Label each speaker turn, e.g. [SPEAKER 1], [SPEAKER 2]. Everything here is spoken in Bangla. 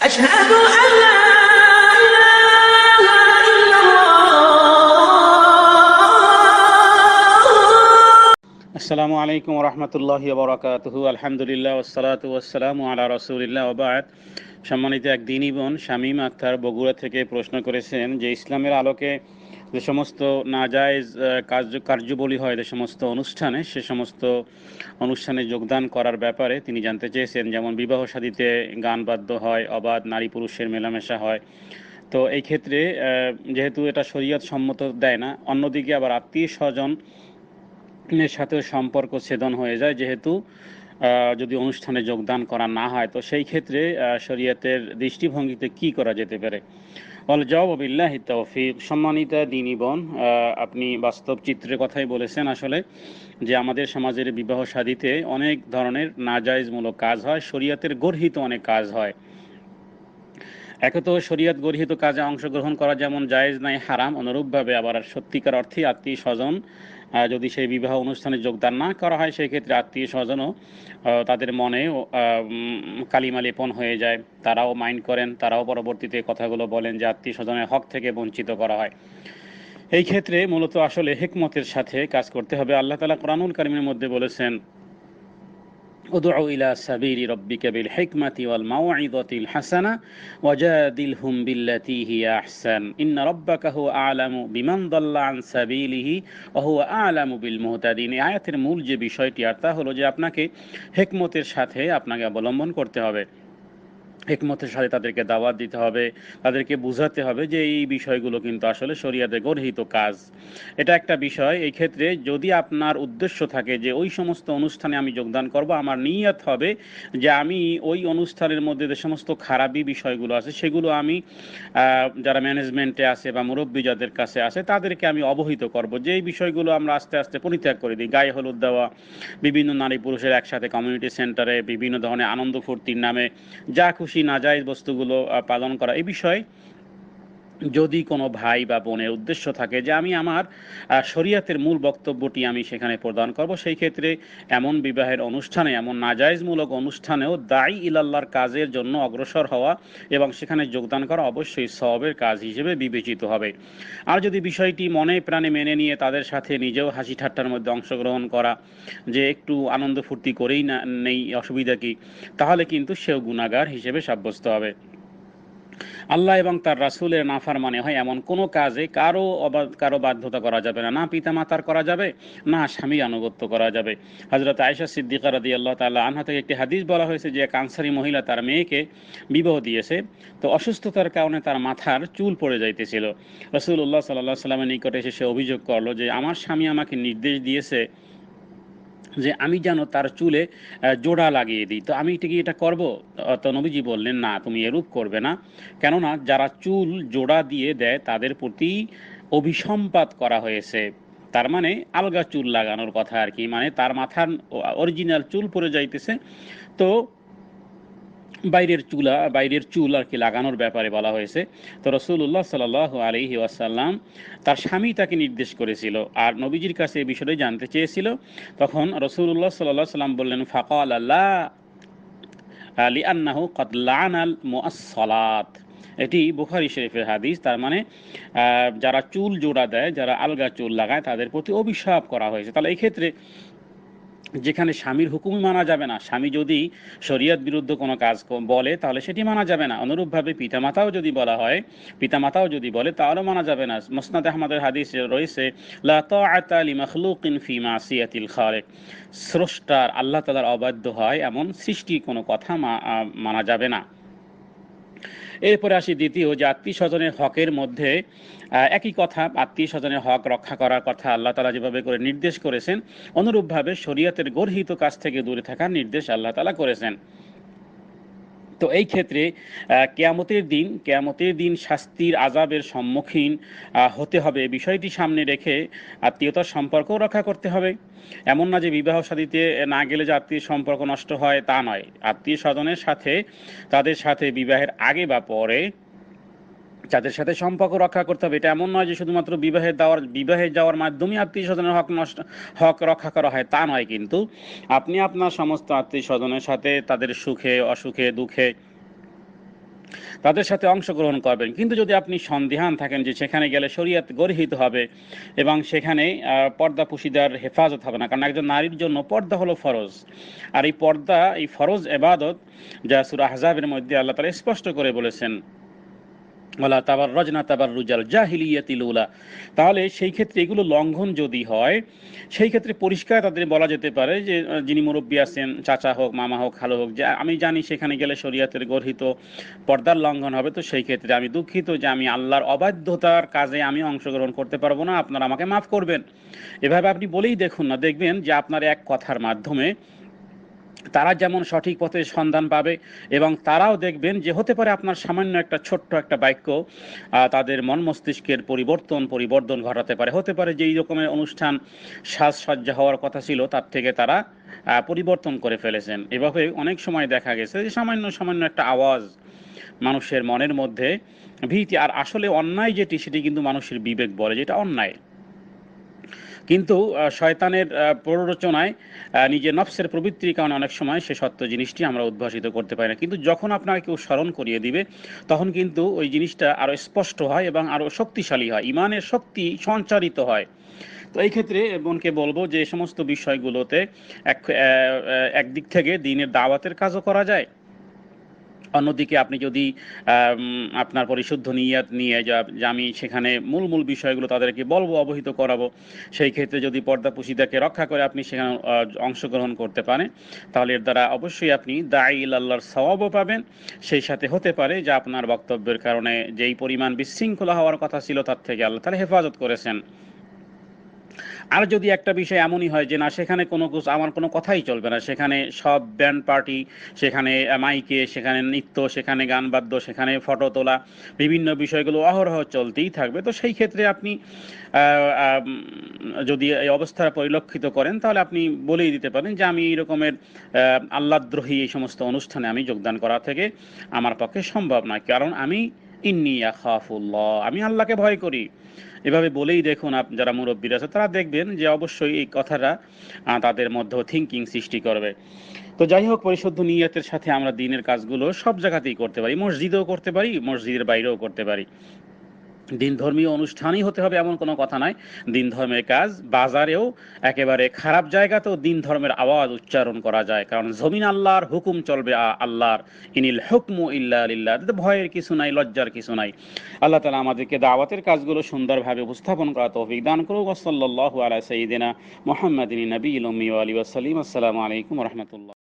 [SPEAKER 1] أشهد أن لا إله إلا الله
[SPEAKER 2] আসসালামু আলাইকুম রহমতুল্লাহ বরাকাতুহু আলহামদুলিল্লাহ ওসালাত ওয়াসালামু আলা রসুলিল্লাহ ওবায়দ সম্মানিত এক দিনী বোন শামীম আক্তার বগুড়া থেকে প্রশ্ন করেছেন যে ইসলামের আলোকে যে সমস্ত নাজায়েজ কার্য, কার্যবলী হয় যে সমস্ত অনুষ্ঠানে, সে সমস্ত অনুষ্ঠানে যোগদান করার ব্যাপারে তিনি জানতে চেয়েছেন। যেমন বিবাহ শাদীতে গান বাদ্য হয়, অবাধ নারী পুরুষের মেলামেশা হয়। তো এই ক্ষেত্রে যেহেতু এটা শরীয়ত সম্মত দেয় না, অন্যদিকে আবার আত্মীয় স্বজন সাথেও সম্পর্ক ছেদন হয়ে যায়। যেহেতু যদি অনুষ্ঠানে যোগদান করা না হয়, তো সেই ক্ষেত্রে শরীয়তের দৃষ্টিভঙ্গিতে কি করা যেতে পারে? অল জবাবিল্লাহ তৌফিক। সম্মানিত দিনী বোন আপনি বাস্তব চিত্রের কথাই বলেছেন আসলে যে আমাদের সমাজের বিবাহ শাদীতে অনেক ধরনের নাজায়জমূলক কাজ হয়। শরীয়তের গর্হিত অনেক কাজ হয়। একে তো শরীয়ত গর্হিত কাজে অংশগ্রহণ করা যেমন জায়েজ নাই হারাম, অনুরূপভাবে আবার সত্যিকার অর্থে আত্মীয় স্বজন যদি সেই বিবাহ অনুষ্ঠানে যোগদান না করা হয় সেই ক্ষেত্রে আত্মীয় স্বজনও তাদের মনে কালিমা লেপন হয়ে যায়। তারাও মাইন্ড করেন, তারাও পরবর্তীতে কথাগুলো বলেন যে আত্মীয় স্বজনের হক থেকে বঞ্চিত করা হয়। এই ক্ষেত্রে মূলত আসলে হেকমতের সাথে কাজ করতে হবে। আল্লাহ তালা কোরআনুল কারিমের মধ্যে বলেছেন ادع إلى سبيل ربك بالحكمة والموعظة الحسنة وجادلهم بالتي هي أحسن إن ربك هو أعلم بمن ضل عن سبيله وهو أعلم بالمهتدين এই আয়াতের মূল যে বিষয়টি আর তা হলো যে আপনাকে হেকমতের সাথে আপনাকে অবলম্বন করতে হবে হেকমতের সাথে তাদেরকে দাওয়াত দিতে হবে, তাদেরকে বুঝাতে হবে যে এই বিষয়গুলো কিন্তু আসলে শরিয়াতে গর্হিত কাজ। এটা একটা বিষয়। এই ক্ষেত্রে যদি আপনার উদ্দেশ্য থাকে যে ওই সমস্ত অনুষ্ঠানে আমি যোগদান করব, আমার নিয়ত হবে যে আমি ওই অনুষ্ঠানের মধ্যে যে সমস্ত খারাপি বিষয়গুলো আছে, সেগুলো আমি যারা ম্যানেজমেন্টে আছে বা মুরব্বী যাদের কাছে আছে, তাদেরকে আমি অবহিত করব। যে এই বিষয়গুলো আমরা আস্তে আস্তে পরিত্যাগ করে দিই, গায়ে হলুদ দেওয়া, বিভিন্ন নারী পুরুষের একসাথে কমিউনিটি সেন্টারে বিভিন্ন ধরনের আনন্দ ফুর্তির নামে যা খুশি নাজায়েজ বস্তুগুলো পালন করা। এই বিষয়ে যদি কোনো ভাই বা বোনের উদ্দেশ্য থাকে যে আমি আমার শরীয়তের মূল বক্তব্যটি আমি সেখানে প্রদান করব, সেই ক্ষেত্রে এমন বিবাহের অনুষ্ঠানে, এমন নাজায়েজমূলক অনুষ্ঠানেও দায়ী ইলাল্লাহর কাজের জন্য অগ্রসর হওয়া এবং সেখানে যোগদান করা অবশ্যই সবের কাজ হিসেবে বিবেচিত হবে। আর যদি বিষয়টি মনে প্রাণে মেনে নিয়ে তাদের সাথে নিজেও হাসি ঠাট্টার মধ্যে অংশগ্রহণ করা, যে একটু আনন্দ ফুর্তি করেই না, নেই, অসুবিধা কি? তাহলে কিন্তু সেও গুণাগার হিসেবে সাব্যস্ত হবে। আল্লাহ এবং তার রাসূলের নাফার মানে হয় এমন কোনো কাজে কারও অবাধ কারও বাধ্যতা করা যাবে না। না পিতা মাতার করা যাবে, না স্বামীর আনুগত্য করা যাবে। হজরত আয়েশা সিদ্দিকা রাদি আল্লাহ তাল্লাহ আনহা থেকে একটি হাদিস বলা হয়েছে যে এক আনসারী মহিলা তার মেয়েকে বিবাহ দিয়েছে, তো অসুস্থতার কারণে তার মাথার চুল পড়ে যাইতেছিল। রসুল্লাহ সাল্লাহ সাল্লামের নিকটে এসে সে অভিযোগ করল যে, আমার স্বামী আমাকে নির্দেশ দিয়েছে যে আমি যেন তার চুলে জোড়া লাগিয়ে দিই। তো আমি কি এটা করব? তো নবীজি বললেন, না, তুমি এরূপ করবে না। কেননা যারা চুল জোড়া দিয়ে দেয়, তাদের প্রতি অভিসম্পাত করা হয়েছে। তার মানে আলগা চুল লাগানোর কথা আর কি। মানে তার মাথার অরিজিনাল চুল পড়ে যাইতেছে। তো বাইরের চুলা, বাইরের চুল আর কি লাগানোর ব্যাপারে বলা হয়েছে। তো রসুল্লাহ সাল আলহি ওয়াসাল্লাম তার স্বামী তাকে নির্দেশ করেছিল আর নবীজির কাছে এই বিষয়টি জানতে চেয়েছিল। তখন রসুল্লাহ সাল্লাহ সাল্লাম বললেন, ফাকাল আল্লাহ আলী আন্নাহু কদলানাল মুআসসালাত। এটি বুখারি শরীফের হাদিস। তার মানে যারা চুল জোড়া দেয়, যারা আলগা চুল লাগায়, তাদের প্রতি অভিশাপ করা হয়েছে। তাহলে এই ক্ষেত্রে যেখানে স্বামীর হুকুমই মানা যাবে না, স্বামী যদি শরীয়ত বিরুদ্ধ কোনো কাজ বলে, তাহলে সেটি মানা যাবে না। অনুরূপভাবে পিতামাতাও যদি বলা হয়, পিতামাতাও যদি বলে তাহলেও মানা যাবে না। মোসনাদ আহমদের হাদিস রয়েছে ফি স্রষ্টার আল্লাহ তালার অবাধ্য হয়, এমন সৃষ্টি কোনো কথা মানা যাবে না। এরপরে আসি দ্বিতীয় যে আত্মীয় স্বজনের হকের মধ্যে একই কথা, আত্মীয় স্বজনের হক রক্ষা করার কথা আল্লাহ তালা যেভাবে করে নির্দেশ করেছেন, অনুরূপভাবে শরীয়তের গর্হিত কাজ থেকে দূরে থাকার নির্দেশ আল্লাহ তালা করেছেন। তো এই ক্ষেত্রে কেয়ামতের দিন কেয়ামতের দিন শাস্তির আজাবের সম্মুখীন হতে হবে। বিষয়টি সামনে রেখে আত্মীয়তার সম্পর্কও রক্ষা করতে হবে। এমন না যে বিবাহ সাদীতে না গেলে যে আত্মীয় সম্পর্ক নষ্ট হয় তা নয়। আত্মীয় স্বজনের সাথে, তাদের সাথে বিবাহের আগে বা পরে যাদের সাথে সম্পর্ক রক্ষা করতে হবে, এটা এমন নয় যে শুধুমাত্র বিবাহে দেওয়ার বিবাহে যাওয়ার মাধ্যমে আত্মীয় স্বজনের হক নষ্ট, হক রক্ষা করা হয়, তা নয় কিন্তু। আপনি আপনার সমস্ত আত্মীয় স্বজনের সাথে তাদের সুখে, অসুখে, দুঃখে তাদের সাথে অংশগ্রহণ করবেন। কিন্তু যদি আপনি সন্দেহান থাকেন যে সেখানে গেলে শরীয়ত গর্হিত হবে এবং সেখানে পর্দা পুশিদার হেফাজত হবে না, কারণ একজন নারীর জন্য পর্দা হলো ফরজ। আর এই পর্দা, এই ফরজ এবাদত যা সুরা আহজাবের মধ্যে আল্লাহ তালা স্পষ্ট করে বলেছেন ওলা তাবার রজনা তাবার রুজাল জাহিলিয়াতিল তাহলে সেই ক্ষেত্রে এগুলো লঙ্ঘন যদি হয়, সেই ক্ষেত্রে পরিষ্কার তাদের বলা যেতে পারে যে যিনি মুরব্বী আছেন, চাচা হোক, মামা হোক, খালো হোক, যে, আমি জানি সেখানে গেলে শরীয়তের গর্হিত পর্দার লঙ্ঘন হবে, তো সেই ক্ষেত্রে আমি দুঃখিত যে আমি আল্লাহর অবাধ্যতার কাজে আমি অংশগ্রহণ করতে পারব না, আপনারা আমাকে মাফ করবেন। এভাবে আপনি বলেই দেখুন না, দেখবেন যে আপনার এক কথার মাধ্যমে তারা যেমন সঠিক পথে সন্ধান পাবে এবং তারাও দেখবেন যে হতে পারে আপনার সামান্য একটা ছোট্ট একটা বাক্য তাদের মন মস্তিষ্কের পরিবর্তন পরিবর্তন ঘটাতে পারে। হতে পারে যে এই রকমের অনুষ্ঠান সাজসজ্জা হওয়ার কথা ছিল, তার থেকে তারা পরিবর্তন করে ফেলেছেন। এভাবে অনেক সময় দেখা গেছে যে সামান্য সামান্য একটা আওয়াজ মানুষের মনের মধ্যে ভীতি। আর আসলে অন্যায় যেটি, সেটি কিন্তু মানুষের বিবেক বলে, যেটা অন্যায়। কিন্তু শয়তানের প্ররোচনায় নিজের নফসের প্রবৃত্তির কারণে অনেক সময় সে সত্য জিনিসটি আমরা উদ্ভাসিত করতে পারি না। কিন্তু যখন আপনাকে কেউ স্মরণ করিয়ে দিবে, তখন কিন্তু ওই জিনিসটা আরও স্পষ্ট হয় এবং আরও শক্তিশালী হয়, ইমানের শক্তি সঞ্চারিত হয়। তো এই ক্ষেত্রে বোনকে বলব যে সমস্ত বিষয়গুলোতে এক একদিক থেকে দিনের দাওয়াতের কাজও করা যায় অন্যদিকে আপনি যদি আপনার পরিশুদ্ধ নিয়াত নিয়ে যা আমি সেখানে মূল মূল বিষয়গুলো তাদেরকে বলব, অবহিত করাবো, সেই ক্ষেত্রে যদি পর্দা পুশিদাকে রক্ষা করে আপনি সেখানে অংশগ্রহণ করতে পারেন তাহলে এর দ্বারা অবশ্যই আপনি দায়ীল আল্লাহর সওয়াবও পাবেন। সেই সাথে হতে পারে যে আপনার বক্তব্যের কারণে যেই পরিমাণ বিশৃঙ্খলা হওয়ার কথা ছিল, তার থেকে আল্লাহ তাহলে হেফাজত করেছেন। আর যদি একটা বিষয় এমনই হয় যে না সেখানে কোনো কিছু- আমার কোনো কথাই চলবে না সেখানে সব ব্যান্ড পার্টি সেখানে মাইকে সেখানে নৃত্য সেখানে গান বাদ্য সেখানে ফটো তোলা বিভিন্ন বিষয়গুলো অহরহ চলতেই থাকবে। তো সেই ক্ষেত্রে আপনি যদি এই অবস্থা পরিলক্ষিত করেন তাহলে আপনি বলেই দিতে পারেন যে আমি এই রকমের আহ, আল্লাহদ্রোহী এই সমস্ত অনুষ্ঠানে আমি যোগদান করা থেকে আমার পক্ষে সম্ভব নয়। কারণ আমি ইন্নি আখাফুল্লাহ, আমি আল্লাহকে ভয় করি। এভাবে বলেই দেখুন আপ, যারা মুরব্বীরা আছে, তারা দেখবেন যে অবশ্যই এই কথাটা তাদের মধ্যে থিঙ্কিং সৃষ্টি করবে। তো যাই হোক, পরিশুদ্ধ নিয়তের সাথে আমরা দিনের কাজগুলো সব জায়গাতেই করতে পারি। মসজিদেও করতে পারি, মসজিদের বাইরেও করতে পারি। দিন ধর্মীয় অনুষ্ঠানই হতে হবে এমন কোনো কথা নাই দিন ধর্মের কাজ, বাজারেও একেবারে খারাপ জায়গাতেও দিন ধর্মের আওয়াজ উচ্চারণ করা যায়। কারণ জমিন আল্লাহর হুকুম চলবে আল্লাহর। ইনিল হুকমু ইল্লা লিল্লাহ। ভয়ের কিছু নাই, লজ্জার কিছু নাই। আল্লাহ তালা আমাদেরকে দাওয়াতের কাজগুলো সুন্দরভাবে উপস্থাপন করা তৌফিক দান করুক। ওসল্লাহ আলা সঈদিনা মোহাম্মদিনী নবী আলী ওয়াসালিম আসসালামু আলাইকুম রহমতুল্লাহ।